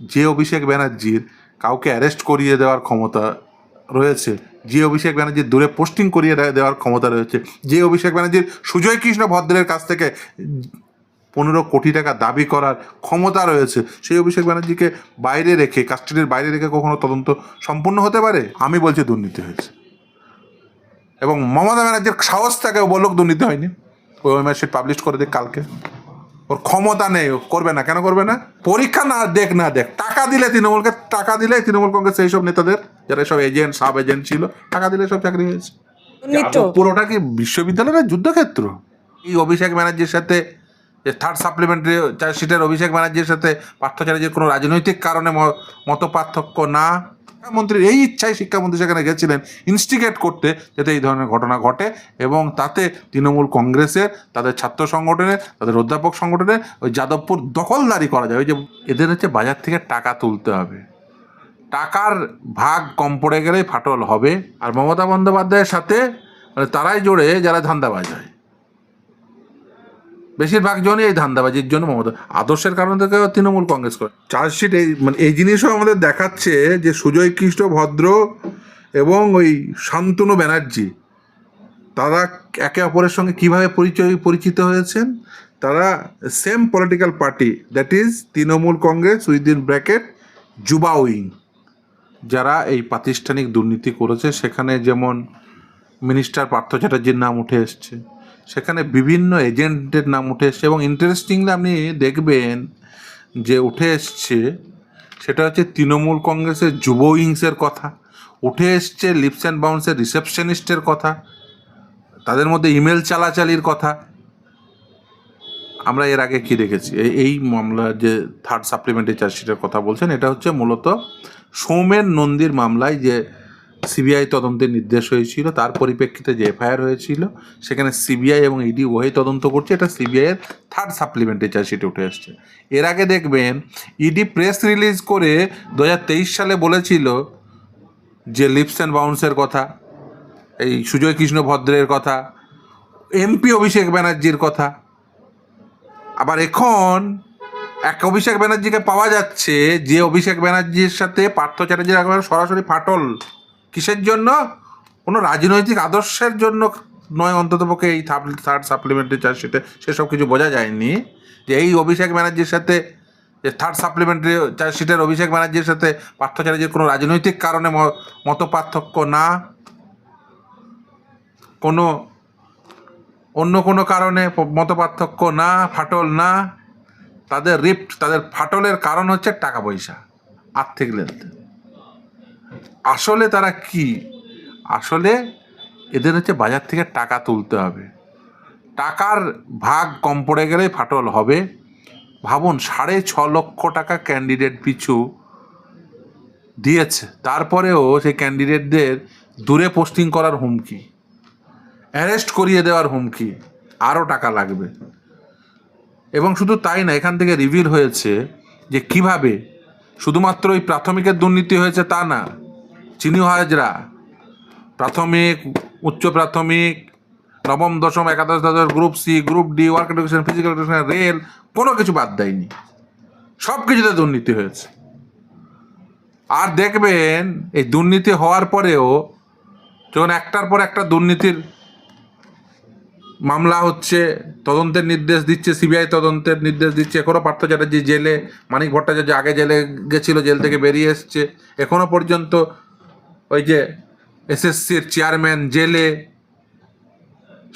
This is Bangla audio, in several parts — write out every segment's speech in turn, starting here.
যে অভিষেক ব্যানার্জির কাউকে অ্যারেস্ট করিয়ে দেওয়ার ক্ষমতা রয়েছে, যে অভিষেক ব্যানার্জির দূরে পোস্টিং করিয়ে দেওয়ার ক্ষমতা রয়েছে, যে অভিষেক ব্যানার্জির সুজয় কৃষ্ণ ভদ্রের কাছ থেকে পনেরো কোটি টাকা দাবি করার ক্ষমতা রয়েছে, সেই অভিষেক ব্যানার্জিকে বাইরে রেখে কাস্টডির বাইরে রেখে কখনো তদন্ত সম্পূর্ণ হতে পারে? আমি বলছি দুর্নীতি হয়েছে। এবং মমতা ব্যানার্জির সাহস থাকে বলুক দুর্নীতি হয়নি। ওই ওয়েমার্কশিট পাবলিশ করে দিক কালকে। ওর ক্ষমতা নেই ও করবে না। কেন করবে না? পরীক্ষা না দেখ না দেখ। টাকা দিলে তৃণমূলকে টাকা দিলে তৃণমূল কংগ্রেস এইসব নেতাদের যারা সব এজেন্ট সাব এজেন্ট ছিল টাকা দিলে সব চাকরি হয়েছে। পুরোটা কি বিশ্ববিদ্যালয়ের যুদ্ধক্ষেত্র? এই অভিষেক ব্যানার্জির সাথে যে থার্ড সাপ্লিমেন্টারি চার্জশিটের অভিষেক ব্যানার্জির সাথে পার্থচার্যের কোনো রাজনৈতিক কারণে ম- মত পার্থক্য না। শিক্ষামন্ত্রীর এই ইচ্ছায় শিক্ষামন্ত্রী সেখানে গেছিলেন ইনস্টিগেট করতে যাতে এই ধরনের ঘটনা ঘটে এবং তাতে তৃণমূল কংগ্রেসের, তাদের ছাত্র সংগঠনের, তাদের অধ্যাপক সংগঠনের ওই যাদবপুর দখলদারি করা যায়। ওই যে এদের হচ্ছে বাজার থেকে টাকা তুলতে হবে। টাকার ভাগ কম পড়ে গেলেই ফাটল হবে। আর মমতা বন্দ্যোপাধ্যায়ের সাথে মানে তারাই জোড়ে যারা ধান্দাবাজ হয়। বেশিরভাগ জনই এই ধান্দাবাজির জন্য মমতা আদর্শের কারণ থেকে তৃণমূল কংগ্রেস করে। চার্জশিট এই মানে এই জিনিসও আমাদের দেখাচ্ছে যে সুজয় কৃষ্ণ ভদ্র এবং ওই শান্তনু ব্যানার্জি, তারা একে অপরের সঙ্গে কীভাবে পরিচয়, পরিচিত হয়েছেন? তারা same political party that is Trinamool Congress within bracket যুবা উইং যারা এই প্রাতিষ্ঠানিক দুর্নীতি করেছে, সেখানে যেমন মিনিস্টার পার্থ চ্যাটার্জির নাম উঠে এসছে। সেখানে বিভিন্ন এজেন্টের নাম উঠে এসছে এবং ইন্টারেস্টিংলি আপনি দেখবেন যে উঠে এসছে, সেটা হচ্ছে তৃণমূল কংগ্রেসের যুব উইংসের কথা, উঠে এসছে লিপস অ্যান্ড বাউন্সের রিসেপশনিস্টের কথা, তাদের মধ্যে ইমেল চালাচালির কথা। আমরা এর আগে কি দেখেছি? এই মামলা যে থার্ড সাপ্লিমেন্টারি চার্জশিটের কথা বলছেন, এটা হচ্ছে মূলত সৌমেন নন্দীর মামলায় যে সিবিআই তদন্তের নির্দেশ হয়েছিল। তার পরিপ্রেক্ষিতে যে এফআইআর হয়েছিল, সেখানে সিবিআই এবং ইডি ওহে তদন্ত করছে। এটা সিবিআইয়ের থার্ড সাপ্লিমেন্টারি চার্জশিটে উঠে আসছে। এর আগে দেখবেন ইডি প্রেস রিলিজ করে দু হাজার তেইশ সালে বলেছিল যে লিপস অ্যান্ড বাউন্সের কথা, এই সুজয় কৃষ্ণ ভদ্রের কথা এমপি অভিষেক ব্যানার্জির কথা। আবার এখন এক অভিষেক ব্যানার্জিকে পাওয়া যাচ্ছে যে অভিষেক ব্যানার্জির সাথে পার্থ চ্যাটার্জির একবার সরাসরি ফাটল। কিসের জন্য? কোনো রাজনৈতিক আদর্শের জন্য নয় অন্ততপক্ষে এই থার্ড সাপ্লিমেন্টারি চার্জশিটে সেসব কিছু বোঝা যায়নি। যে এই অভিষেক ব্যানার্জির সাথে, যে থার্ড সাপ্লিমেন্টারি চার্জশিটের অভিষেক ব্যানার্জির সাথে পার্থ চ্যাটার্জির কোনো রাজনৈতিক কারণে মত পার্থক্য না? কোনো, অন্য কোনো কারণে মত পার্থক্য না, ফাটল না? তাদের রিফ্ট তাদের ফাটলের কারণ হচ্ছে টাকা পয়সা, আর্থিক লেনদেন আসলে তারা কি? আসলে এদের হচ্ছে বাজার থেকে টাকা তুলতে হবে। টাকার ভাগ কম পড়ে গেলেই ফাটল হবে। ভাবুন, সাড়ে ছ লক্ষ টাকা ক্যান্ডিডেট পিছু দিয়েছে। তারপরেও সেই ক্যান্ডিডেটদের দূরে পোস্টিং করার হুমকি অ্যারেস্ট করিয়ে দেওয়ার হুমকি, আরও টাকা লাগবে। এবং শুধু তাই না, এখান থেকে রিভিল হয়েছে যে কীভাবে শুধুমাত্র ওই প্রাথমিকের দুর্নীতি হয়েছে তা না চিনি হাজরা, প্রাথমিক, উচ্চ প্রাথমিক, নবম, দশম, একাদশ, দ্বাদশ, group C, group D, work education, physical education, rail, কোনো কিছু বাদ দেয়নি। সব কিছুতে দুর্নীতি হয়েছে। আর দেখবেন, এই দুর্নীতি হওয়ার পরেও যখন একটার পর একটা দুর্নীতির মামলা হচ্ছে, তদন্তের নির্দেশ দিচ্ছে, সিবিআই তদন্তের নির্দেশ দিচ্ছে এখনও পার্থ চ্যাটার্জি জেলে, মানিক ভট্টাচার্য আগে জেলে গেছিল, জেল থেকে বেরিয়ে এসছে এখনও পর্যন্ত ওই যে এসএসসির চেয়ারম্যান জেলে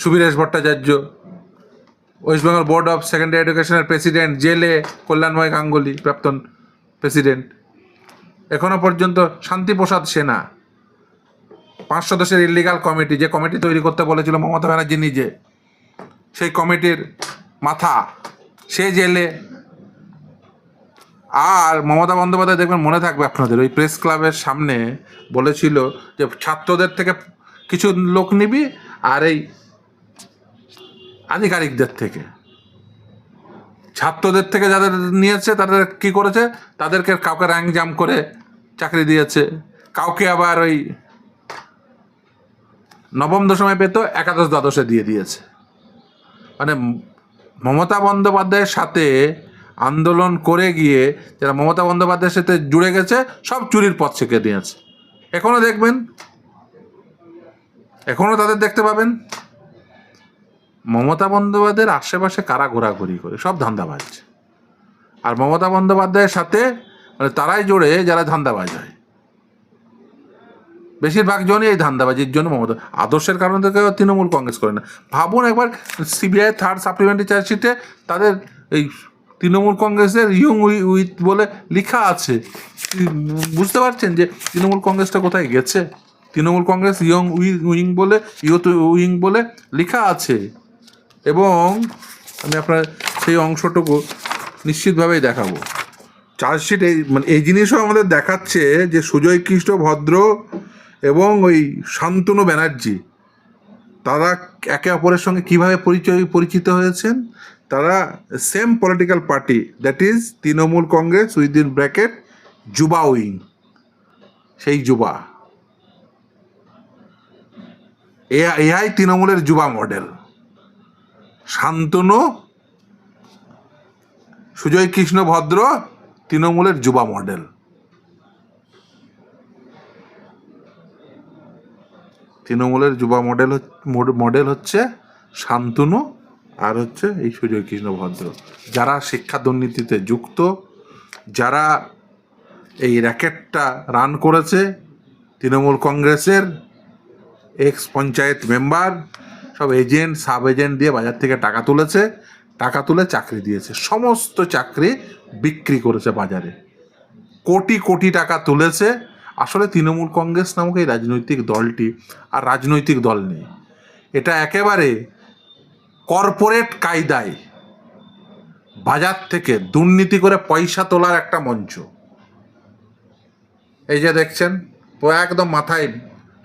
Subiresh Bhattacharya West Bengal board of secondary এডুকেশনের প্রেসিডেন্ট জেলে কল্যাণময় গাঙ্গুলি, প্রাক্তন প্রেসিডেন্ট এখনও পর্যন্ত শান্তিপ্রসাদ সেনা, পাঁচ সদস্যের ইলিগাল কমিটি যে কমিটি তৈরি করতে বলেছিল মমতা ব্যানার্জি নিজে, সেই কমিটির মাথা সে জেলে আর মমতা বন্দ্যোপাধ্যায় দেখবেন মনে থাকবে আপনাদের, ওই প্রেস ক্লাবের সামনে বলেছিল যে ছাত্রদের থেকে কিছু লোক নিবি আর এই আধিকারিকদের থেকে। ছাত্রদের থেকে যাদের নিয়েছে, তাদের কি করেছে? তাদেরকে কাউকে র্যাঙ্ক জাম করে চাকরি দিয়েছে। কাউকে আবার ওই নবম দশমে পেত, একাদশ দ্বাদশে দিয়ে দিয়েছে। মানে মমতা বন্দ্যোপাধ্যায়ের সাথে আন্দোলন করে গিয়ে যারা মমতা বন্দ্যোপাধ্যায়ের সাথে জুড়ে গেছে, সব চুরির পথ ছেঁকে দিয়েছে। এখনও দেখবেন? এখনও তাদের দেখতে পাবেন? মমতা বন্দ্যোপাধ্যায়ের আশেপাশে কারা ঘোরাঘুরি করে? সব ধান্দাবাজ। আর মমতা বন্দ্যোপাধ্যায়ের সাথে মানে তারাই জোড়ে যারা ধান্দাবাজ হয়। বেশিরভাগ জনই এই ধান্দাবাজির জন্য মমতা আদর্শের কারণ কেউ তৃণমূল কংগ্রেস করে না। ভাবুন একবার সিবিআই থার্ড সাপ্লিমেন্টারি চার্জশিটে তাদের এই তৃণমূল কংগ্রেসের ইয়ং উইথ বলে লেখা আছে। বুঝতে পারছেন যে তৃণমূল কংগ্রেসটা কোথায় গেছে? তৃণমূল কংগ্রেস ইয়ং উইং বলে ইয়ুথ উইং বলে লেখা আছে। এবং আমি আপনার সেই অংশটুকু নিশ্চিতভাবেই দেখাবো। চার্জশিট এই মানে এই জিনিসও আমাদের দেখাচ্ছে যে সুজয় কৃষ্ণ ভদ্র এবং ওই শান্তনু ব্যানার্জি, তারা একে অপরের সঙ্গে কীভাবে পরিচয় পরিচিত হয়েছেন? তারা same political party that is Trinamool Congress within bracket যুবা উইং, সেই যুবা। এআই তৃণমূলের যুবা মডেল শান্তনু, সুজয় কৃষ্ণ ভদ্র, তৃণমূলের যুবা মডেল তৃণমূলের যুবা মডেল মডেল হচ্ছে শান্তনু। আর হচ্ছে এই সুজয় কৃষ্ণ ভদ্র। যারা শিক্ষা দুর্নীতিতে যুক্ত, যারা এই র্যাকেটটা রান করেছে, তৃণমূল কংগ্রেসের এক্স পঞ্চায়েত মেম্বার সব এজেন্ট সাব এজেন্ট দিয়ে বাজার থেকে টাকা তুলেছে, টাকা তুলে চাকরি দিয়েছে। সমস্ত চাকরি বিক্রি করেছে বাজারে। কোটি কোটি টাকা তুলেছে। আসলে তৃণমূল কংগ্রেস নামক এই রাজনৈতিক দলটি আর রাজনৈতিক দল নেই। এটা একেবারে কর্পোরেট কায়দায় বাজার থেকে দুর্নীতি করে পয়সা তোলার একটা মঞ্চ। এই যে দেখছেন, ও একদম মাথায়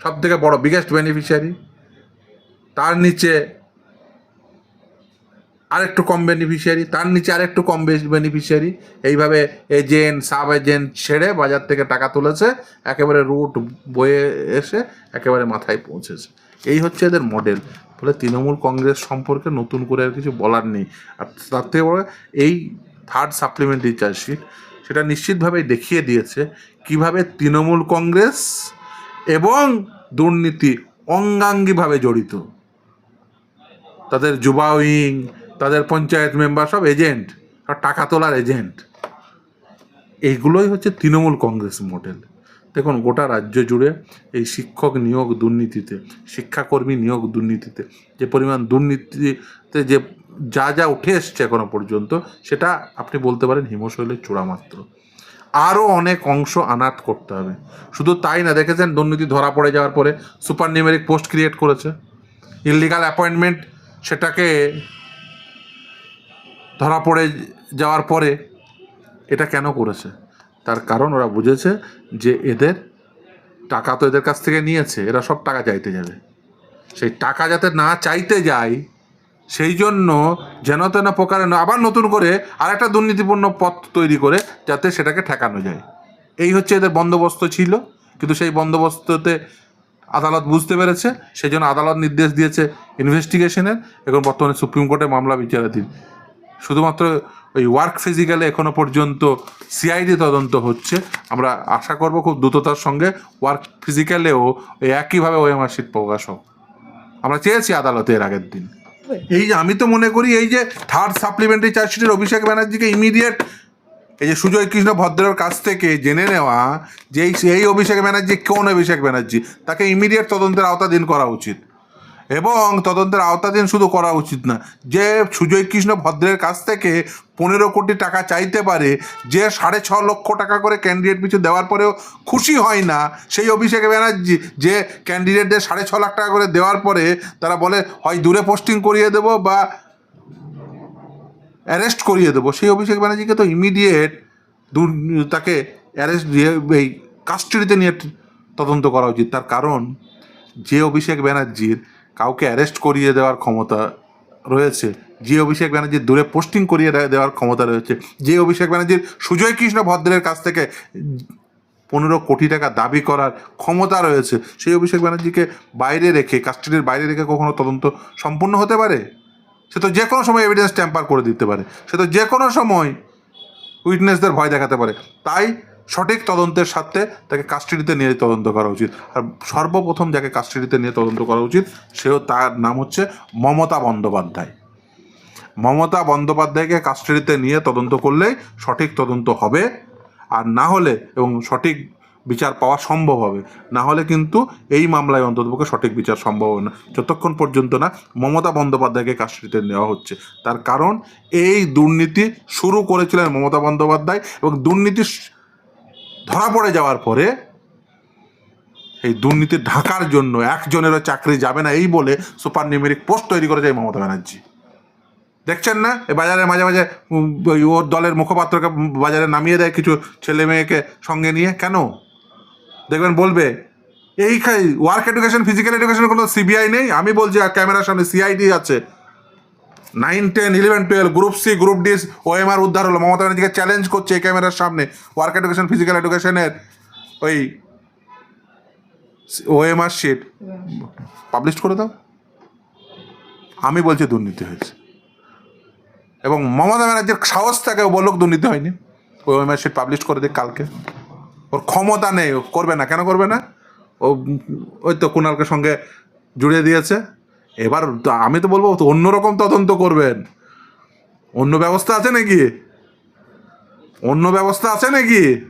সব থেকে বড় বিগেস্ট বেনিফিশিয়ারি তার নিচে আরেকটু কম বেনিফিশিয়ারি তার নিচে আরেকটু কম বেনিফিশিয়ারি এইভাবে এজেন্ট সাব এজেন্ট ছেড়ে বাজার থেকে টাকা তুলেছে, একেবারে রুট বয়ে এসে একেবারে মাথায় পৌঁছেছে। এই হচ্ছে এদের মডেল ফলে তৃণমূল কংগ্রেস সম্পর্কে নতুন করে আর কিছু বলার নেই। আর তার থেকে বড় এই থার্ড সাপ্লিমেন্টারি চার্জশিট সেটা নিশ্চিতভাবে দেখিয়ে দিয়েছে কীভাবে তৃণমূল কংগ্রেস এবং দুর্নীতি অঙ্গাঙ্গিভাবে জড়িত। তাদের যুবা উইং, তাদের পঞ্চায়েত মেম্বার সব এজেন্ট সব টাকা তোলার এজেন্ট এইগুলোই হচ্ছে তৃণমূল কংগ্রেস মডেল দেখুন, গোটা রাজ্য জুড়ে এই শিক্ষক নিয়োগ দুর্নীতিতে, শিক্ষাকর্মী নিয়োগ দুর্নীতিতে, যে পরিমাণ দুর্নীতিতে যে যা যা উঠে এসছে এখনও পর্যন্ত, সেটা আপনি বলতে পারেন হিমশৈলের চূড়া মাত্র। আরও অনেক অংশ আনাট করতে হবে। শুধু তাই না, দেখেছেন দুর্নীতি ধরা পড়ে যাওয়ার পরে সুপার নিউমেরিক পোস্ট ক্রিয়েট করেছে। ইললিগাল অ্যাপয়েন্টমেন্ট সেটাকে ধরা পড়ে যাওয়ার পরে এটা কেন করেছে? তার কারণ ওরা বুঝেছে যে এদের টাকা তো এদের কাছ থেকে নিয়েছে, এরা সব টাকা চাইতে যাবে। সেই টাকা যাতে না চাইতে যায়, সেই জন্য যেন তেন প্রকারে আবার নতুন করে আরেকটা দুর্নীতিপূর্ণ পথ তৈরি করে যাতে সেটাকে ঠেকানো যায়। এই হচ্ছে এদের বন্দোবস্ত ছিল, কিন্তু সেই বন্দোবস্ততে আদালত বুঝতে পেরেছে, সেই জন্য আদালত নির্দেশ দিয়েছে ইনভেস্টিগেশনের এখন বর্তমানে সুপ্রিম কোর্টে মামলা বিচারাধীন। শুধুমাত্র ওই ওয়ার্ক ফিজিক্যালে এখনও পর্যন্ত সিআইডি তদন্ত হচ্ছে। আমরা আশা করব খুব দ্রুততার সঙ্গে ওয়ার্ক ফিজিক্যালেও ওই একইভাবে ওএমআর শিট প্রকাশ হোক। আমরা চেয়েছি আদালতে এর আগের দিন। এই আমি তো মনে করি এই যে থার্ড সাপ্লিমেন্টারি চার্জশিটের অভিষেক ব্যানার্জিকে ইমিডিয়েট এই যে সুজয় কৃষ্ণ ভদ্রের কাছ থেকে জেনে নেওয়া যে এই এই অভিষেক ব্যানার্জি কোন অভিষেক ব্যানার্জি? তাকে ইমিডিয়েট তদন্তের আওতাধীন করা উচিত। এবং তদন্তের আওতাধীন শুধু করা উচিত না। যে সুজয় কৃষ্ণ ভদ্রের কাছ থেকে পনেরো কোটি টাকা চাইতে পারে, যে সাড়ে ছ লক্ষ টাকা করে ক্যান্ডিডেট পিছু দেওয়ার পরেও খুশি হয় না, সেই অভিষেক ব্যানার্জি, যে ক্যান্ডিডেটদের সাড়ে ছ লাখ টাকা করে দেওয়ার পরে তারা বলে, হয় দূরে পোস্টিং করিয়ে দেবো বা অ্যারেস্ট করিয়ে দেবো। সেই অভিষেক ব্যানার্জিকে তো ইমিডিয়েট তাকে অ্যারেস্ট এই কাস্টডিতে নিয়ে তদন্ত করা উচিত। তার কারণ, যে অভিষেক ব্যানার্জির কাউকে অ্যারেস্ট করিয়ে দেওয়ার ক্ষমতা রয়েছে। যে অভিষেক ব্যানার্জির দূরে পোস্টিং করিয়ে দেওয়ার ক্ষমতা রয়েছে। যে অভিষেক ব্যানার্জির সুজয় কৃষ্ণ ভদ্রের কাছ থেকে পনেরো কোটি টাকা দাবি করার ক্ষমতা রয়েছে, সেই অভিষেক ব্যানার্জিকে বাইরে রেখে কাস্টডির বাইরে রেখে কখনো তদন্ত সম্পূর্ণ হতে পারে? সে তো যে কোনো সময় এভিডেন্স ট্যাম্পার করে দিতে পারে। সে তো যে কোনো সময় উইটনেসদের ভয় দেখাতে পারে। তাই সঠিক তদন্তের সাথে তাকে কাস্টাডিতে নিয়ে তদন্ত করা উচিত। আর সর্বপ্রথম যাকে কাস্টাডিতে নিয়ে তদন্ত করা উচিত, সেও তার নাম হচ্ছে মমতা বন্দ্যোপাধ্যায়। মমতা বন্দ্যোপাধ্যায়কে কাস্টাডিতে নিয়ে তদন্ত করলেই সঠিক তদন্ত হবে, আর না হলে এবং সঠিক বিচার পাওয়া সম্ভব হবে। না হলে কিন্তু এই মামলায় অন্ততপক্ষে সঠিক বিচার সম্ভব হবে না। যতক্ষণ পর্যন্ত না মমতা বন্দ্যোপাধ্যায়কে কাস্টাডিতে নেওয়া হচ্ছে। তার কারণ, এই দুর্নীতি শুরু করেছিলেন মমতা বন্দ্যোপাধ্যায় এবং দুর্নীতি ধরা পড়ে যাওয়ার পরে এই দুর্নীতি ঢাকার জন্য একজনেরও চাকরি যাবে না এই বলে সুপার নিউমেরিক পোস্ট তৈরি করেছে এই মমতা ব্যানার্জি। দেখছেন না? এ বাজারে মাঝে মাঝে ওর দলের মুখপাত্রকে বাজারে নামিয়ে দেয় কিছু ছেলে মেয়েকে সঙ্গে নিয়ে। কেন? দেখবেন বলবে এই ওয়ার্ক এডুকেশন ফিজিক্যাল এডুকেশন কোনো সিবিআই নেই? আমি বলছি ক্যামেরার সামনে সিআইডি আছে। Nine ten eleven twelve group C group D OMR উদ্ধার হলো। মমতা ব্যানার্জিকে চ্যালেঞ্জ করছে এই ক্যামেরার সামনে। ওয়ার্ক এডুকেশন ফিজিক্যাল এডুকেশনের ওই ওএমআর শিট পাবলিশ করে দাও। আমি বলছি দুর্নীতি হয়েছে। এবং মমতা ব্যানার্জির সাহস থাকে ও বলুক দুর্নীতি হয়নি। ওই ওএমআর শিট পাবলিশ করে দিক কালকে। ওর ক্ষমতা নেই করবে না। কেন করবে না? ও, ওই তো কুণালকে সঙ্গে জুড়ে দিয়েছে। এবার আমি তো বলব অন্যরকম তদন্ত করবেন। অন্য ব্যবস্থা আছে নাকি? অন্য ব্যবস্থা আছে নাকি?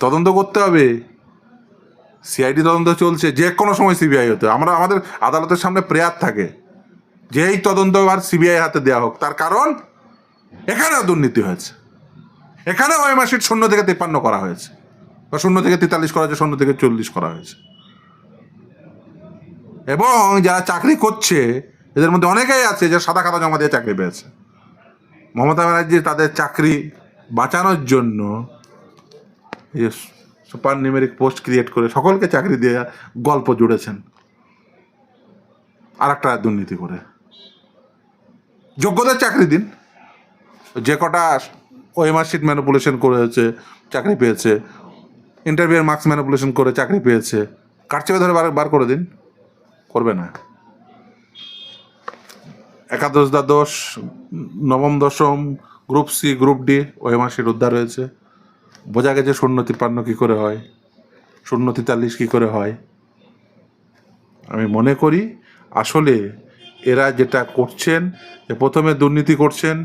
তদন্ত করতে হবে। সিআইডি তদন্ত চলছে, যে কোনো সময় সিবিআই হতে আমরা, আমাদের আদালতের সামনে প্রেয়ার থাকে। যে এই তদন্ত আর সিবিআই হাতে দেওয়া হোক, তার কারণ এখানেও দুর্নীতি হয়েছে। এখানে ওই মাসির শূন্য থেকে তিপ্পান্ন করা হয়েছে। বা শূন্য থেকে তেতাল্লিশ করা হয়েছে, শূন্য থেকে চল্লিশ করা হয়েছে। এবং যারা চাকরি করছে, এদের মধ্যে অনেকেই আছে যারা সাদা খাতা জমা দিয়ে চাকরি পেয়েছে। মমতা ব্যানার্জি তাদের চাকরি বাঁচানোর জন্য সুপার নিউমেরিক পোস্ট ক্রিয়েট করে সকলকে চাকরি দিয়ে গল্প জুড়েছেন। আর একটা দুর্নীতি করে। যোগ্যদের চাকরি দিন। যে কটা ওএমআর শিট ম্যানিপুলেশন করেছে, চাকরি পেয়েছে, ইন্টারভিউয়ের মার্কস ম্যানিপুলেশন করে চাকরি পেয়েছে কার চেপে ধরে বার বার করে দিন। করবে না। একাদশ দ্বাদশ, নবম, দশম, group C, group D OMR sheet উদ্ধার হয়েছে। বোঝা গেছে শূন্য তিপ্পান্ন কী করে হয়, শূন্য তেতাল্লিশ কী করে হয়। আমি মনে করি আসলে এরা যেটা করছেন, যে প্রথমে দুর্নীতি করছেন,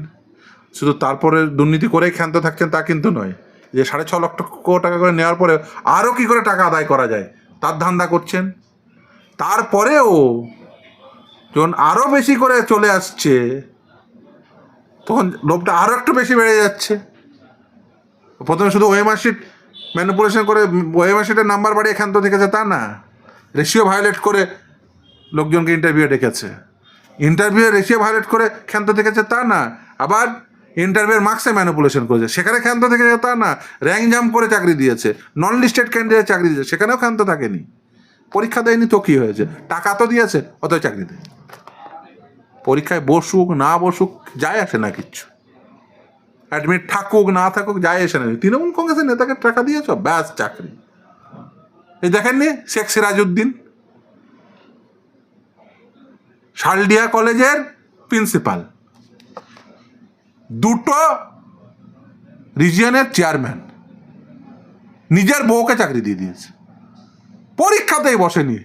শুধু তারপরে দুর্নীতি করেই ক্ষান্ত থাকছেন তা কিন্তু নয়। যে সাড়ে ছ লক্ষ টাকা করে নেওয়ার পরে আরও কী করে টাকা আদায় করা যায়, তার ধান্দা করছেন। তারপরেও যখন আরও বেশি করে চলে আসছে, তখন লোভটা আরও একটু বেশি বেড়ে যাচ্ছে। প্রথমে শুধু ওএমআর শিট ম্যানিপুলেশন করে ওএমআর শিটের নাম্বার বাড়িয়ে ক্ষান্ত দেখেছে তা না। রেশিও ভায়োলেট করে লোকজনকে ইন্টারভিউ ডেকেছে। ইন্টারভিউ রেশিও ভায়োলেট করে ক্ষান্ত দেখেছে তা না। আবার ইন্টারভিউর মার্কসে ম্যানিপুলেশন করেছে, সেখানে ক্ষান্ত থেকেছে তা না। র্যাঙ্ক জাম্প করে চাকরি দিয়েছে নন লিস্টেড ক্যান্ডিডেট চাকরি দিয়েছে, সেখানেও ক্ষান্ত থাকেনি। পরীক্ষা দেয়নি তো কী হয়েছে? টাকা তো দিয়েছে অত চাকরি দেয় পরীক্ষায় বসুক, না বসুক, যায় আসে না কিচ্ছু। অ্যাডমিট থাকুক, না থাকুক, যায় এসে না। তৃণমূল কংগ্রেসের নেতাকে টাকা দিয়েছ? ব্যাস, চাকরি। এই দেখেননি শেখ সিরাজউদ্দিন। শালডিয়া কলেজের প্রিন্সিপাল। দুটো রিজিয়নের চেয়ারম্যান। নিজের বউকে চাকরি দিয়ে দিয়েছে। পরীক্ষাতেই বসেনি।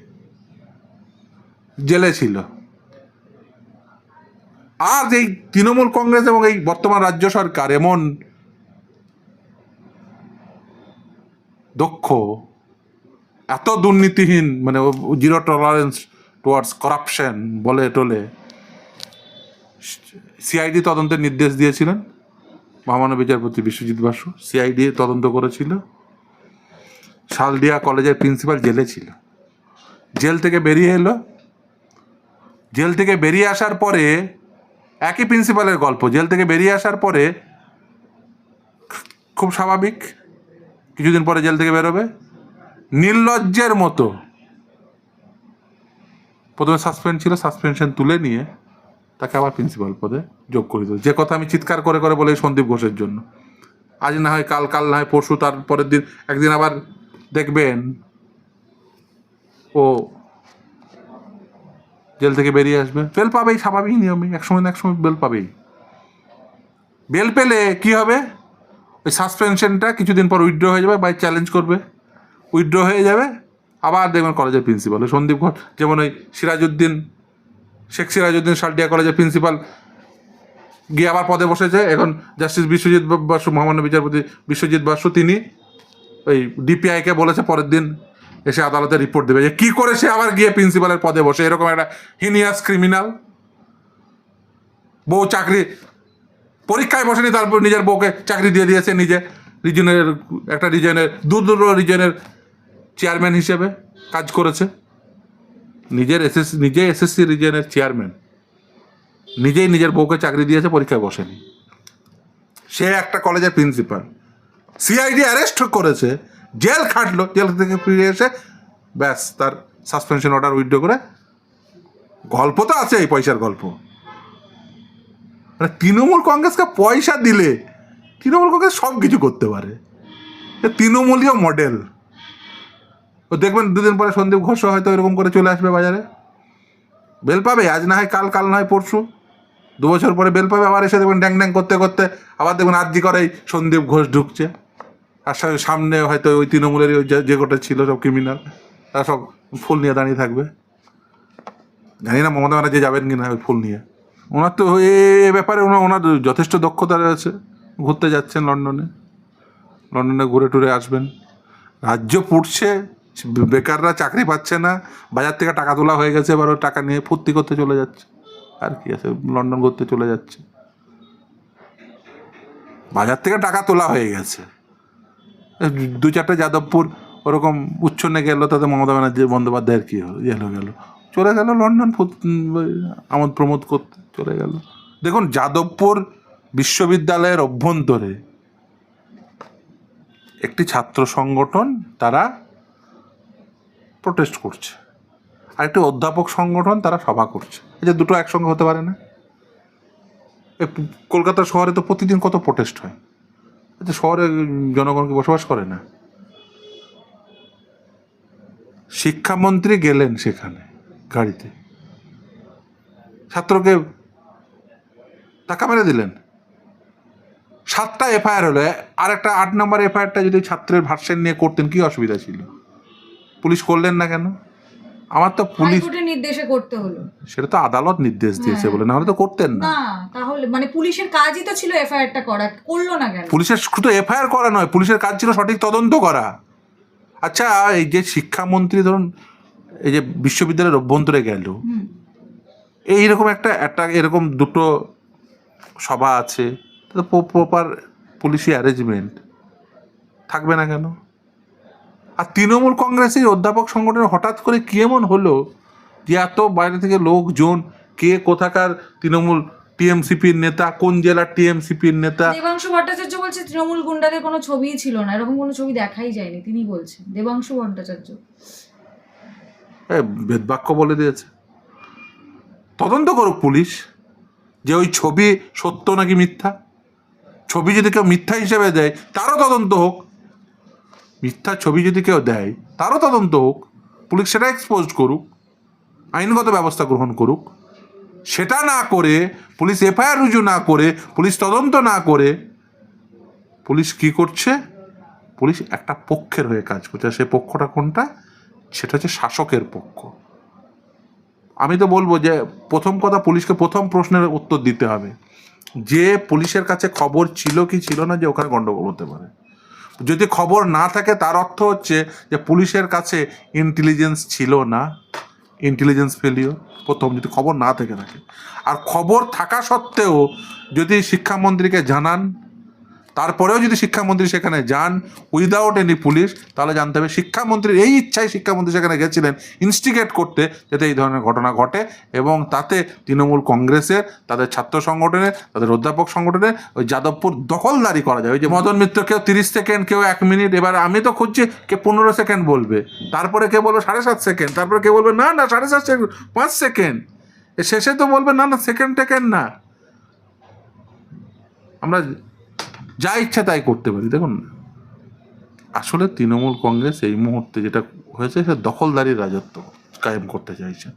জেলে ছিল। আর এই তৃণমূল কংগ্রেস এবং এই বর্তমান রাজ্য সরকার এমন দক্ষ, এত দুর্নীতিহীন মানে জিরো টলারেন্স টুয়ার্ডস করাপশন বলে টলে সিআইডি তদন্তের নির্দেশ দিয়েছিলেন মহামান্য বিচারপতি বিশ্বজিৎ বাসু। সিআইডি তদন্ত করেছিল। শালদিয়া কলেজের প্রিন্সিপাল জেলে ছিল। জেল থেকে বেরিয়ে এলো। জেল থেকে বেরিয়ে আসার পরে একই প্রিন্সিপালের গল্প। জেল থেকে বেরিয়ে আসার পরে খুব স্বাভাবিক, কিছুদিন পরে জেল থেকে বেরোবে। নির্লজ্জের মতো প্রথমে সাসপেন্ড ছিল সাসপেনশন তুলে নিয়ে তাকে আবার প্রিন্সিপাল পদে যোগ করে দিল। যে কথা আমি চিৎকার করে করে বলে সন্দীপ ঘোষের জন্য। আজ না হয় কাল কাল না হয় পরশু তারপরের দিন, একদিন আবার দেখবেন, ও জেল থেকে বেরিয়ে আসবে। বেল পাবেই স্বাভাবিক নিয়মে এক সময় না এক সময় বেল পাবেই। বেল পেলে কি হবে? ওই সাসপেনশনটা কিছুদিন পর উইথড্র হয়ে যাবে বাই চ্যালেঞ্জ করবে। উইথড্র হয়ে যাবে, আবার দেখবেন কলেজের প্রিন্সিপাল সন্দীপ ঘোষ যেমন ওই সিরাজউদ্দিন, শেখ সিরাজউদ্দিন সালটিয়া কলেজের প্রিন্সিপাল, গিয়ে আবার পদে বসেছে। এখন জাস্টিস বিশ্বজিৎ বাসু মহামান্য বিচারপতি বিশ্বজিৎ বাসু, তিনি ওই ডিপিআইকে বলেছে পরের দিন এসে আদালতে রিপোর্ট দেবে যে কী করে সে আবার গিয়ে প্রিন্সিপালের পদে বসে, এরকম একটা হিনিয়াস ক্রিমিনাল বউ চাকরি, পরীক্ষায় বসেনি, তারপর নিজের বউকে চাকরি দিয়ে দিয়েছে নিজে রিজনের একটা রিজনের দূর দূর রিজনের চেয়ারম্যান হিসেবে কাজ করেছে। নিজের এসএস নিজে এসএসসি রিজনের চেয়ারম্যান নিজেই নিজের বউকে চাকরি দিয়েছে, পরীক্ষায় বসেনি। সে একটা কলেজের প্রিন্সিপাল সিআইডি অ্যারেস্ট করেছে, জেল খাটলো, জেল থেকে ফিরে এসে ব্যাস তার সাসপেনশন অর্ডার উইথড্র করে। গল্প তো আছে এই পয়সার গল্প। মানে তৃণমূল কংগ্রেসকে পয়সা দিলে তৃণমূল কংগ্রেস সব কিছু করতে পারে। তৃণমূলীয় মডেল ও দেখবেন দুদিন পরে সন্দীপ ঘোষ হয়তো এরকম করে চলে আসবে বাজারে। বেল পাবে, আজ না হয় কাল কাল না হয় পরশু। দু বছর পরে বেল পাবে, আবার এসে দেখবেন ড্যাং ড্যাং করতে করতে আবার দেখবেন আর্জি করেই সন্দীপ ঘোষ ঢুকছে। আর সামনে হয়তো ওই তৃণমূলের যে- গোটা ছিল সব ক্রিমিনাল তারা সব ফুল নিয়ে দাঁড়িয়ে থাকবে। জানি না, মমতা ব্যানার্জি যাবেন কি না ওই ফুল নিয়ে। ওনার তো এ ব্যাপারে ওনার ওনার যথেষ্ট দক্ষতা রয়েছে। ঘুরতে যাচ্ছেন লন্ডনে। লন্ডনে ঘুরে টুরে আসবেন। রাজ্য পুড়ছে, বেকাররা চাকরি পাচ্ছে না। বাজার থেকে টাকা তোলা হয়ে গেছে, এবার টাকা নিয়ে ফুর্তি করতে চলে যাচ্ছে। আর কি আছে, লন্ডন ঘুরতে চলে যাচ্ছে। বাজার থেকে টাকা তোলা হয়ে গেছে। দু চারটে যাদবপুর ওরকম উচ্ছন্নে গেল, তাতে মমতা ব্যানার্জি বন্দ্যোপাধ্যায়ের কী হলো গেল গেল। চলে গেল লন্ডন আমোদ প্রমোদ করতে, চলে গেল। দেখুন, যাদবপুর বিশ্ববিদ্যালয়ের অভ্যন্তরে একটি ছাত্র সংগঠন তারা প্রোটেস্ট করছে। আর একটি অধ্যাপক সংগঠন তারা সভা করছে। এই যে দুটো একসঙ্গে হতে পারে না। কলকাতা শহরে তো প্রতিদিন কত প্রোটেস্ট হয়। আচ্ছা শহরে জনগণ কি বসবাস করে না। শিক্ষামন্ত্রী গেলেন সেখানে গাড়িতে। ছাত্রকে টাকা মেরে দিলেন। সাতটা এফআইআর হলো আর একটা আট নম্বর এফআইআরটা যদি ছাত্রের ভার্সেন নিয়ে করতেন কি অসুবিধা ছিল? পুলিশ করলেন না কেন? আমার তো পুলিশ হাইকোর্টের নির্দেশে করতে হলো। সেটা তো আদালত নির্দেশ দিয়েছে বলে না হলে তো করতেন না। না তাহলে মানে পুলিশের কাজই তো ছিল এফআইআরটা করা করল না কেন? পুলিশের শুধু এফআইআর করা নয় পুলিশের কাজ ছিল সঠিক তদন্ত করা। আচ্ছা এই যে শিক্ষামন্ত্রী ধরুন এই যে বিশ্ববিদ্যালয়ের অভ্যন্তরে গেল। এইরকম একটা একটা এরকম দুটো সভা আছে প্রপার পুলিশি অ্যারেঞ্জমেন্ট থাকবে না কেন? আর তৃণমূল কংগ্রেসের অধ্যাপক সংগঠনে হঠাৎ করে কি এমন হলো যে এত বাইরে থেকে লোকজন কে কোথাকার তৃণমূল টিএমসিপির নেতা কোন জেলার টিএমসিপির নেতা? দেবাংশু ভট্টাচার্য বলছে তৃণমূল গুন্ডাদের কোনো ছবিই ছিল না এরকম কোনো ছবি দেখাই যায়নি তিনি বলছেন দেবাংশু ভট্টাচার্য। বেদবাক্য বলে দিয়েছে। তদন্ত করুক পুলিশ যে ওই ছবি সত্য নাকি মিথ্যা? ছবি যদি কেউ মিথ্যা হিসেবে দেয় তারও তদন্ত হোক। মিথ্যা ছবি যদি কেউ দেয়, তারও তদন্ত হোক, পুলিশ সেটা এক্সপোজ করুক, আইনগত ব্যবস্থা গ্রহণ করুক, সেটা না করে, পুলিশ এফআইআর রুজু না করে, পুলিশ তদন্ত না করে, পুলিশ কি করছে? পুলিশ একটা পক্ষের হয়ে কাজ করছে। সেই পক্ষটা কোনটা? সেটা হচ্ছে শাসকের পক্ষ। আমি তো বলব যে, প্রথম কথা পুলিশকে প্রথম প্রশ্নের উত্তর দিতে হবে। যে পুলিশের কাছে খবর ছিল কি ছিল না, যে ওখানে গন্ডগোল হতে পারে। যদি খবর না থাকে, তার অর্থ হচ্ছে যে পুলিশের কাছে ইন্টেলিজেন্স ছিল না। ইন্টেলিজেন্স ফেলিও প্রথম যদি খবর না থেকে থাকে। আর খবর থাকা সত্ত্বেও যদি শিক্ষামন্ত্রীকে জানান তারপরেও যদি শিক্ষামন্ত্রী সেখানে যান উইদাউট এনি পুলিশ তাহলে জানতে হবে শিক্ষামন্ত্রীর এই ইচ্ছায় শিক্ষামন্ত্রী সেখানে গেছিলেন ইনস্টিগেট করতে যাতে এই ধরনের ঘটনা ঘটে এবং তাতে তৃণমূল কংগ্রেসের, তাদের ছাত্র সংগঠনের তাদের অধ্যাপক সংগঠনের ওই যাদবপুর দখলদারি করা যায়। ওই যে মদন মিত্র কেউ তিরিশ সেকেন্ড, কেউ এক মিনিট, এবার আমি তো খুঁজছি কে পনেরো সেকেন্ড বলবে। তারপরে কে বলবে সাড়ে সাত সেকেন্ড, তারপরে কে বলবে না না, সাড়ে সাত সেকেন্ড, পাঁচ সেকেন্ড। শেষে তো বলবে না না, সেকেন্ড টেকেন্ড না। আমরা যা ইচ্ছা তাই করতে পারি। দেখুন, আসলে তৃণমূল কংগ্রেস এই মুহূর্তে যেটা হয়েছে সে দখলদারির রাজত্ব কায়েম করতে চাইছেন।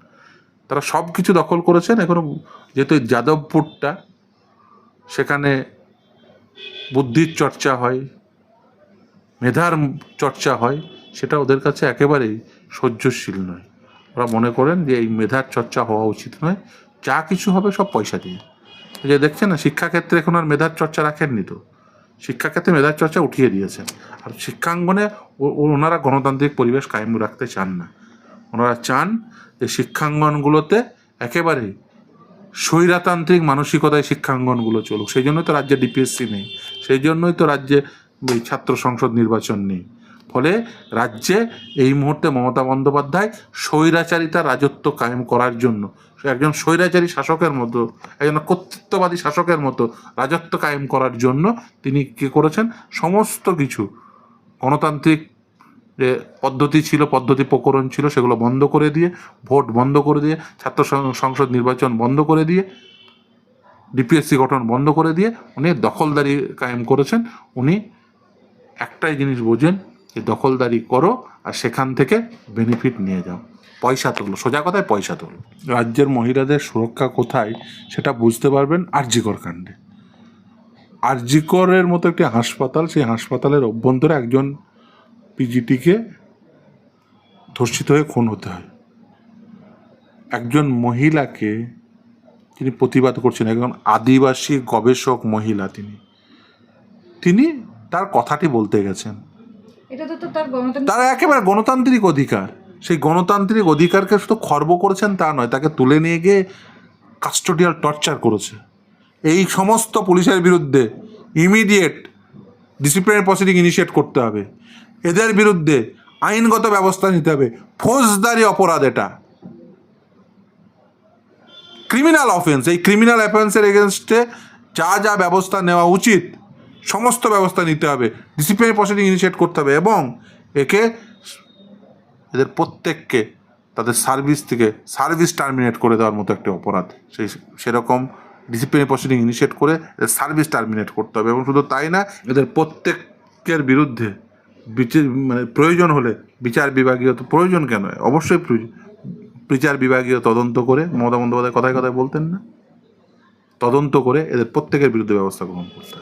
তারা সব কিছু দখল করেছেন। এখনও যেহেতু যাদবপুরটা, সেখানে বুদ্ধির চর্চা হয়, মেধার চর্চা হয়, সেটা ওদের কাছে একেবারেই সহ্যশীল নয়। ওরা মনে করেন যে এই মেধার চর্চা হওয়া উচিত নয়। যা কিছু হবে সব পয়সা দিয়ে। যে দেখছেন না, শিক্ষাক্ষেত্রে এখন আর মেধার চর্চা রাখেননি তো। শিক্ষাক্ষেত্রে মেধার চর্চা উঠিয়ে দিয়েছেন। আর শিক্ষাঙ্গনে ওনারা গণতান্ত্রিক পরিবেশ কায়েম রাখতে চান না। ওনারা চান যে শিক্ষাঙ্গনগুলোতে একেবারেই স্বৈরাতান্ত্রিক মানসিকতায় শিক্ষাঙ্গনগুলো চলুক। সেই জন্যই তো রাজ্যে ডিপিএসসি নেই। সেই জন্যই তো রাজ্যে এই ছাত্র সংসদ নির্বাচন নেই। ফলে রাজ্যে এই মুহূর্তে মমতা বন্দ্যোপাধ্যায় স্বৈরাচারিতা রাজত্ব কায়েম করার জন্য একজন স্বৈরাচারী শাসকের মতো, একজন কর্তৃত্ববাদী শাসকের মতো রাজত্ব কায়েম করার জন্য তিনি কী করেছেন? সমস্ত কিছু, গণতান্ত্রিক যে পদ্ধতি ছিল, পদ্ধতি প্রকরণ ছিল, সেগুলো বন্ধ করে দিয়ে, ভোট বন্ধ করে দিয়ে, ছাত্র সংসদ নির্বাচন বন্ধ করে দিয়ে, ডিপিএসসি গঠন বন্ধ করে দিয়ে উনি দখলদারি কায়েম করেছেন। উনি একটাই জিনিস বোঝেন যে দখলদারি করো আর সেখান থেকে বেনিফিট নিয়ে যাও। পয়সা তোলো সোজা কথায় পয়সা তোলো রাজ্যের মহিলাদের সুরক্ষা কোথায় সেটা বুঝতে পারবেন আরজিকর কাণ্ডে। আরজিকরের মতো একটি হাসপাতাল, সেই হাসপাতালের অভ্যন্তরে একজন পিজিটিকে ধর্ষিত হয়ে খুন হতে হয়। একজন মহিলাকে তিনি প্রতিবাদ করছেন, একজন আদিবাসী গবেষক মহিলা তিনি। তিনি তার কথাটি বলতে গেছেন। তার একেবারে গণতান্ত্রিক অধিকার। সেই গণতান্ত্রিক অধিকারকে শুধু খর্ব করেছেন তা নয়, তাকে তুলে নিয়ে গিয়ে কাস্টোডিয়াল টর্চার করেছে। এই সমস্ত পুলিশের বিরুদ্ধে ইমিডিয়েট ডিসিপ্লিনারি প্রসিডিং ইনিশিয়েট করতে হবে। এদের বিরুদ্ধে আইনগত ব্যবস্থা নিতে হবে। ফৌজদারি অপরাধ এটা। ক্রিমিনাল অফেন্স এই ক্রিমিনাল অফেন্সের এগেনস্টে যা যা ব্যবস্থা নেওয়া উচিত সমস্ত ব্যবস্থা নিতে হবে ডিসিপ্লিনারি প্রসিডিং ইনিশিয়েট করতে হবে এবং একে এদের প্রত্যেককে তাদের সার্ভিস থেকে সার্ভিস টার্মিনেট করে দেওয়ার মতো একটা অপরাধ। সেই সেরকম ডিসিপ্লিনারি প্রসিডিং ইনিশিয়েট করে এদের সার্ভিস টার্মিনেট করতে হবে এবং শুধু তাই না, এদের প্রত্যেকের বিরুদ্ধে বিচার মানে প্রয়োজন হলে বিচার বিভাগীয় তো প্রয়োজন কেন? অবশ্যই বিচার বিভাগীয় তদন্ত করে, মমতা বন্দ্যোপাধ্যায় কথায় কথায় বলতেন না, তদন্ত করে এদের প্রত্যেকের বিরুদ্ধে ব্যবস্থা গ্রহণ করতে